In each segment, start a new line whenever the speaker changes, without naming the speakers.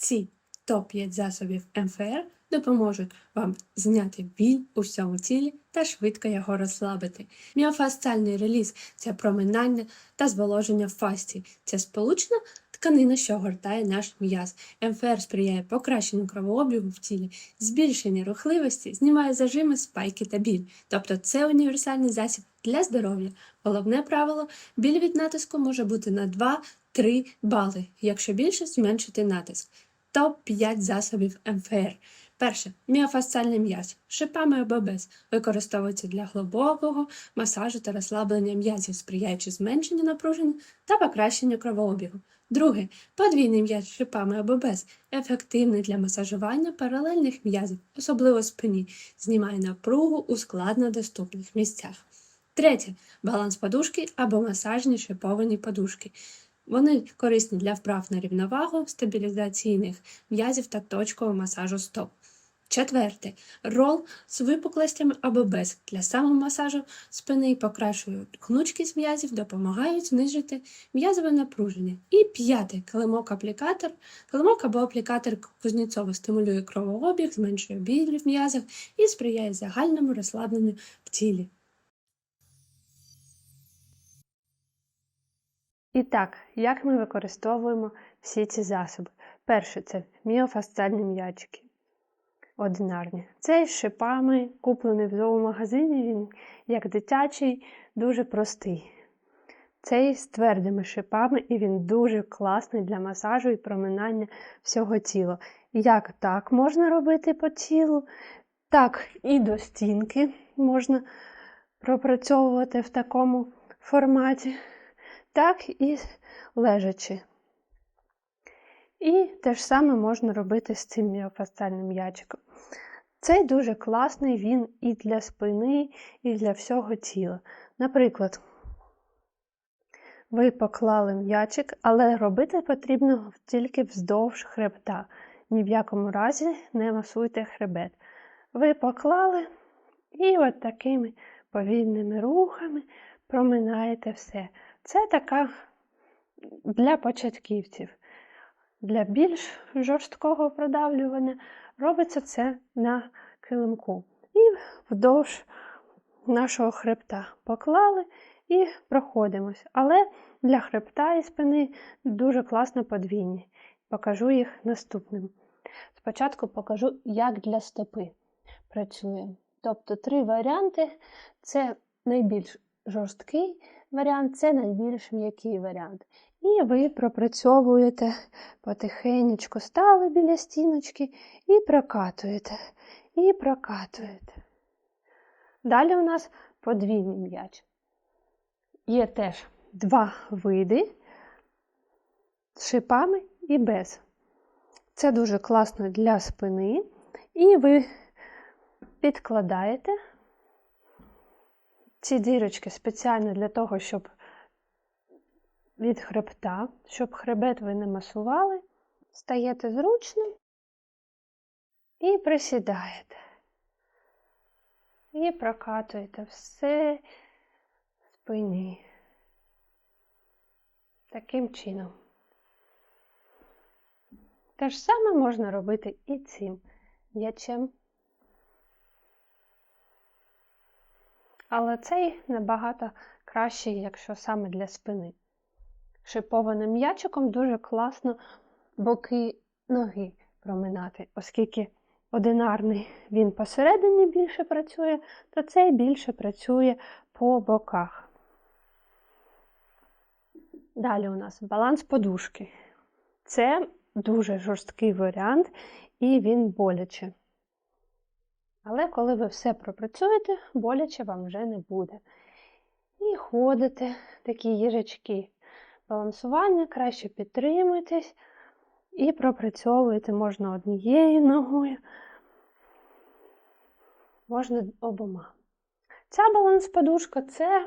Ці топ-5 засобів МФР допоможуть вам зняти біль у всьому тілі та швидко його розслабити. Міофасціальний реліз це проминання та зволоження фасцій. Це сполучна тканина, що гортає наш м'яз. МФР сприяє покращенню кровообігу в тілі, збільшенню рухливості, знімає зажими, спайки та біль. Тобто це універсальний засіб для здоров'я. Головне правило біль від натиску може бути на 2-3 бали, якщо більше зменшити натиск. Топ-5 засобів МФР. Перше міофасціальний м'яз шипами або без використовується для глибокого масажу та розслаблення м'язів, сприяючи зменшенню напруження та покращенню кровообігу. Друге подвійний м'яз шипами або без ефективний для масажування паралельних м'язів, особливо спині, знімає напругу у складнодоступних місцях. Третє баланс подушки або масажні шиповані подушки. Вони корисні для вправ на рівновагу, стабілізаційних м'язів та точкового масажу стоп. Четверте. Рол з випуклостями або без для самомасажу спини покращують гнучкість м'язів, допомагають знижити м'язове напруження. І п'яте. Килимок-аплікатор. Килимок або аплікатор Кузнєцова стимулює кровообіг, зменшує біль в м'язах і сприяє загальному розслабленню в тілі. І так, як ми використовуємо всі ці засоби? Перше це міофасціальні м'ячики. Одинарні. Цей з шипами, куплений в зоомагазині, він як дитячий, дуже простий. Цей з твердими шипами, і він дуже класний для масажу і проминання всього тіла. Як так можна робити по тілу, так і до стінки можна пропрацьовувати в такому форматі так і лежачи. І те ж саме можна робити з цим міофасціальним м'ячиком. Цей дуже класний, він і для спини, і для всього тіла. Наприклад, ви поклали м'ячик, але робити потрібно тільки вздовж хребта. Ні в якому разі не масуйте хребет. Ви поклали і от такими повільними рухами проминаєте все. Це така для початківців. Для більш жорсткого продавлювання робиться це на килимку. І вдовж нашого хребта поклали і проходимось. Але для хребта і спини дуже класно подвійні. Покажу їх наступним. Спочатку покажу, як для стопи працює. Тобто три варіанти це найбільш жорсткий варіант це найбільш м'який варіант. І ви пропрацьовуєте потихенечку, стали біля стіночки і прокатуєте, і прокатуєте. Далі у нас подвійний м'яч. Є теж два види з шипами і без. Це дуже класно для спини, і ви підкладаєте ці дірочки спеціально для того, щоб від хребта, щоб хребет ви не масували, стаєте зручно і присідаєте. І прокатуєте все спині. Таким чином. Те ж саме можна робити і цим м'ячем. Але цей набагато кращий, якщо саме для спини. Шипованим м'ячиком дуже класно боки ноги проминати, оскільки одинарний він посередині більше працює, то цей більше працює по боках. Далі у нас баланс подушки. Це дуже жорсткий варіант, і він боляче. Але коли ви все пропрацюєте, боляче вам вже не буде. І ходите, такі їжачки. Балансування, краще підтримуйтесь і пропрацьовуєте можна однією ногою, можна обома. Ця баланс-подушка це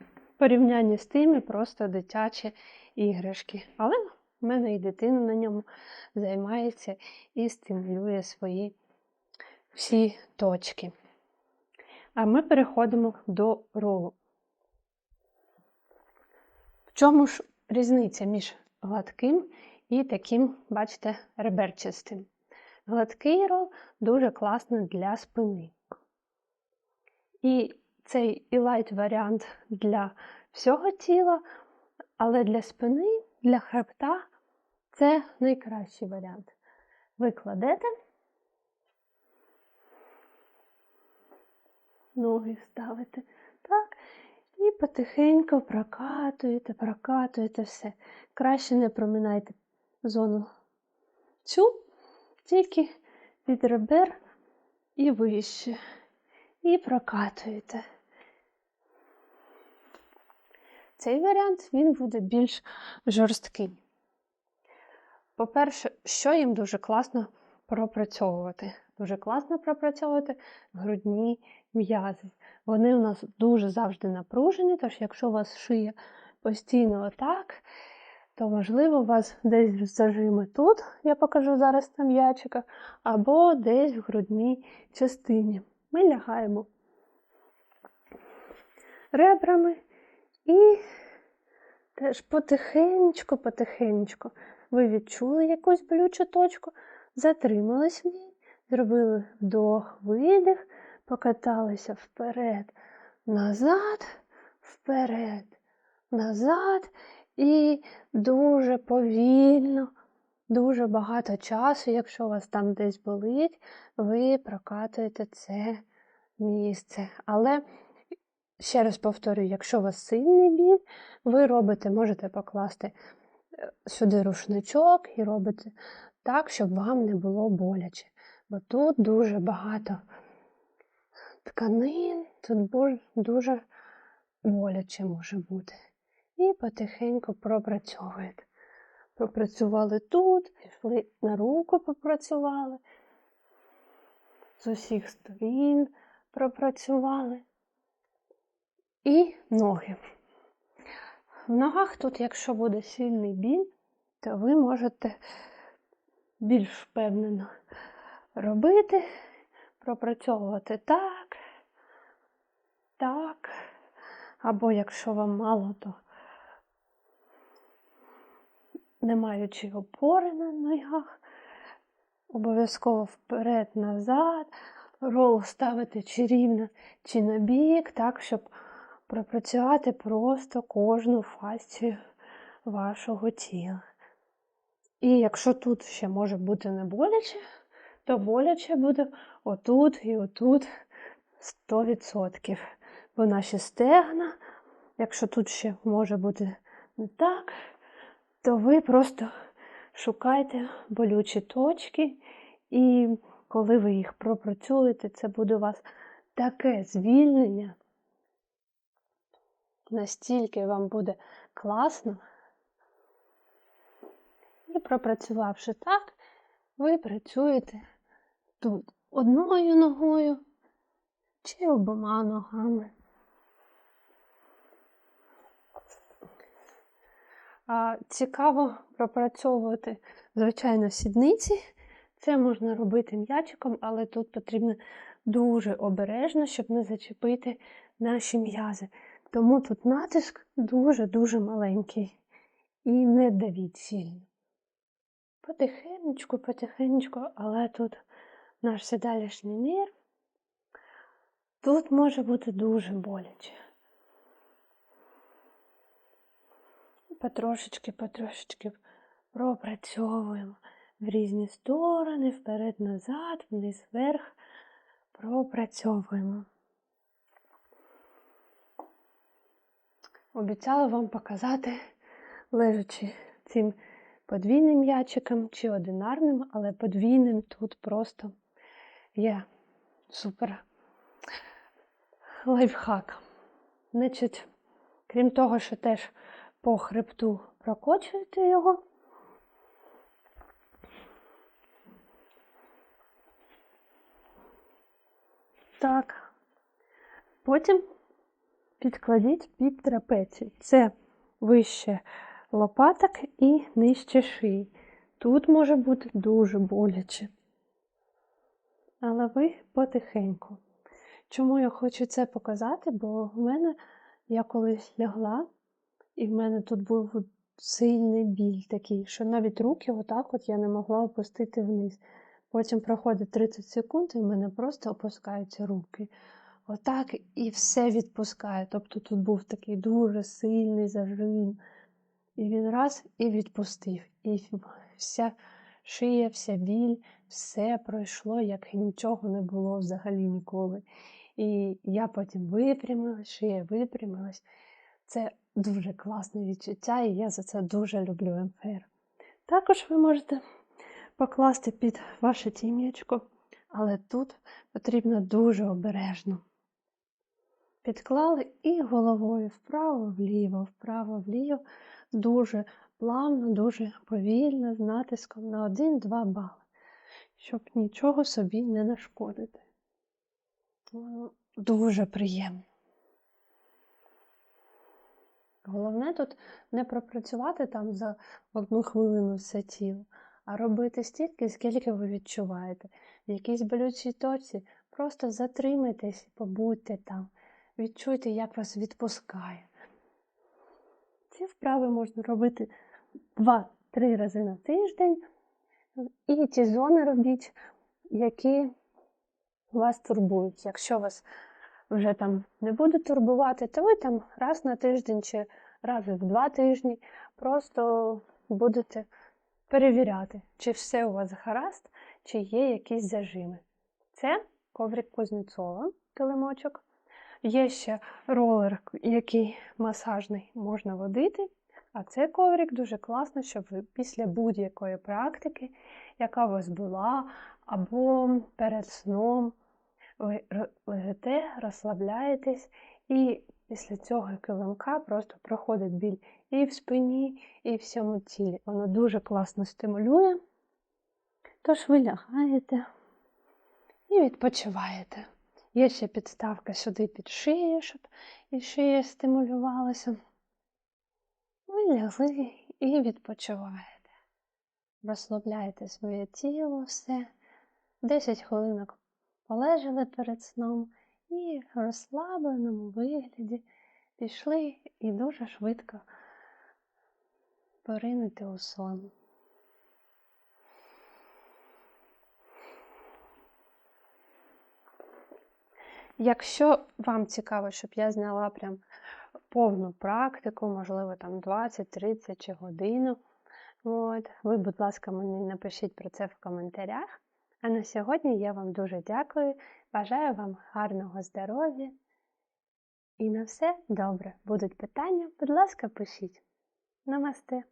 в порівнянні з тими просто дитячі іграшки. Але в мене і дитина на ньому займається і стимулює свої всі точки. А ми переходимо до ролу. В чому ж різниця між гладким і таким, бачите, реберчастим. Гладкий рол дуже класно для спини. І цей і варіант для всього тіла, але для спини, для хребта це найкращий варіант. Ви кладете, ноги ставите, так, і потихеньку прокатуєте, прокатуєте все. Краще не проминайте зону цю, тільки від ребер і вище. І прокатуєте. Цей варіант він буде більш жорсткий. По-перше, що їм дуже класно пропрацьовувати? Дуже класно пропрацьовувати грудні м'язи. Вони у нас дуже завжди напружені, тож якщо у вас шия постійно отак, то, можливо, у вас десь зажими тут, я покажу зараз на м'ячиках, або десь в грудній частині. Ми лягаємо ребрами і теж потихеньку, потихеньку ви відчули якусь болючу точку, затримались в ній, зробили вдох, видих, покаталися вперед, назад, вперед, назад і дуже повільно, дуже багато часу, якщо у вас там десь болить, ви прокатуєте це місце. Але, ще раз повторюю, якщо у вас сильний біль, ви робите, можете покласти е, сюди рушничок і робите так, щоб вам не було боляче. Бо тут дуже багато тканин, тут дуже боляче може бути. І потихеньку пропрацьовуєте. Пропрацювали тут, пішли на руку, попрацювали, з усіх сторін пропрацювали. І ноги. В ногах тут, якщо буде сильний біль, то ви можете більш впевнено робити, пропрацьовувати так, або якщо вам мало, то не маючи опори на ногах, обов'язково вперед-назад, рол ставити чи рівно, чи на бік, так, щоб пропрацювати просто кожну фасцію вашого тіла. І якщо тут ще може бути не боляче, то боляче буде отут і отут 100%. Бо наші стегна, якщо тут ще може бути не так, то ви просто шукайте болючі точки, і коли ви їх пропрацюєте, це буде у вас таке звільнення, настільки вам буде класно. І пропрацювавши так, ви працюєте тут одною ногою чи обома ногами. Цікаво пропрацьовувати, звичайно, сідниці. Це можна робити м'ячиком, але тут потрібно дуже обережно, щоб не зачепити наші м'язи. Тому тут натиск дуже-дуже маленький. І не давіть сильно. Потихенечку, потихенечку, але тут наш седалішній нерв. Тут може бути дуже боляче. Потрошечки, потрошечки пропрацьовуємо в різні сторони, вперед-назад, вниз вверх, пропрацьовуємо. Обіцяла вам показати, лежачи цим подвійним м'ячиком чи одинарним, але подвійним тут просто є супер лайфхак. Значить, крім того, що теж по хребту прокочуєте його. Так. Потім підкладіть під трапецію. Це вище лопаток і нижче шиї. Тут може бути дуже боляче. Але ви потихеньку. Чому я хочу це показати? Бо в мене я колись лягла, і в мене тут був сильний біль такий, що навіть руки отак от я не могла опустити вниз. Потім проходить 30 секунд, і в мене просто опускаються руки. Отак і все відпускає. Тобто тут був такий дуже сильний зажим. І він раз і відпустив. І вся шия, вся біль, все пройшло, як нічого не було взагалі ніколи. І я потім випрямилась, шия випрямилась. Це дуже класне відчуття, і я за це дуже люблю МФР. Також ви можете покласти під ваше тім'ячко, але тут потрібно дуже обережно. Підклали і головою вправо-вліво, вправо-вліво, дуже плавно, дуже повільно, з натиском на 1-2 бали, щоб нічого собі не нашкодити. Дуже приємно. Головне тут не пропрацювати там за одну хвилину все тіло, а робити стільки, скільки ви відчуваєте. В якійсь болючій точці просто затримайтесь, побудьте там, відчуйте, як вас відпускає. Ці вправи можна робити 2-3 рази на тиждень. І ті зони робіть, які вас турбують. Якщо вас вже там не буде турбувати, то ви там раз на тиждень чи раз в два тижні просто будете перевіряти, чи все у вас гаразд, чи є якісь зажими. Це коврик Кузнєцова, килимочок. Є ще ролер, який масажний можна водити. А цей коврик дуже класно, щоб ви після будь-якої практики, яка у вас була, або перед сном, ви лежите, розслабляєтесь, і після цього килимка просто проходить біль і в спині, і в всьому тілі. Воно дуже класно стимулює. Тож ви лягаєте і відпочиваєте. Є ще підставка сюди під шию, щоб і шия стимулювалася. Ви лягли і відпочиваєте. Розслабляєте своє тіло, все. 10 хвилинок полежали перед сном і в розслабленому вигляді пішли і дуже швидко поринути у сон. Якщо вам цікаво, щоб я зняла прям повну практику, можливо, там 20, 30 чи годину, от, ви, будь ласка, мені напишіть про це в коментарях. А на сьогодні я вам дуже дякую, бажаю вам гарного здоров'я і на все добре. Будуть питання, будь ласка, пишіть. Намасте!